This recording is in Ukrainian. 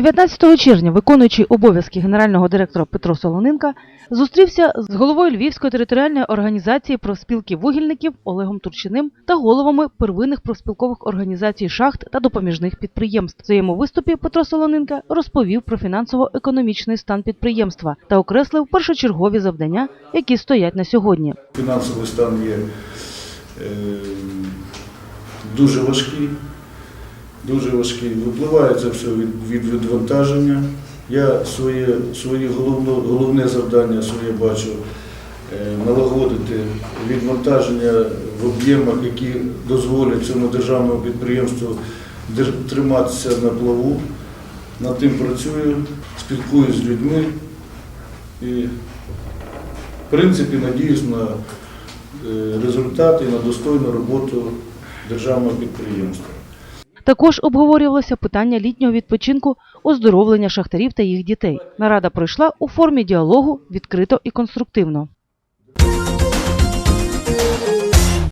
19 червня виконуючий обов'язки генерального директора Петро Солоненка зустрівся з головою Львівської територіальної організації профспілки вугільників Олегом Турчиним та головами первинних профспілкових організацій шахт та допоміжних підприємств. В своєму виступі Петро Солоненка розповів про фінансово-економічний стан підприємства та окреслив першочергові завдання, які стоять на сьогодні. Фінансовий стан є е, дуже важкий, дуже важкий. Випливає це все від, від відвантаження. Я своє, своє головне, головне завдання своє бачу е, налагодити відвантаження в об'ємах, які дозволять цьому державному підприємству триматися на плаву. Над тим працюю, спілкуюсь з людьми і в принципі, надіюсь на е, результати на достойну роботу державного підприємства. Також обговорювалося питання літнього відпочинку, оздоровлення шахтарів та їх дітей. Нарада пройшла у формі діалогу відкрито і конструктивно.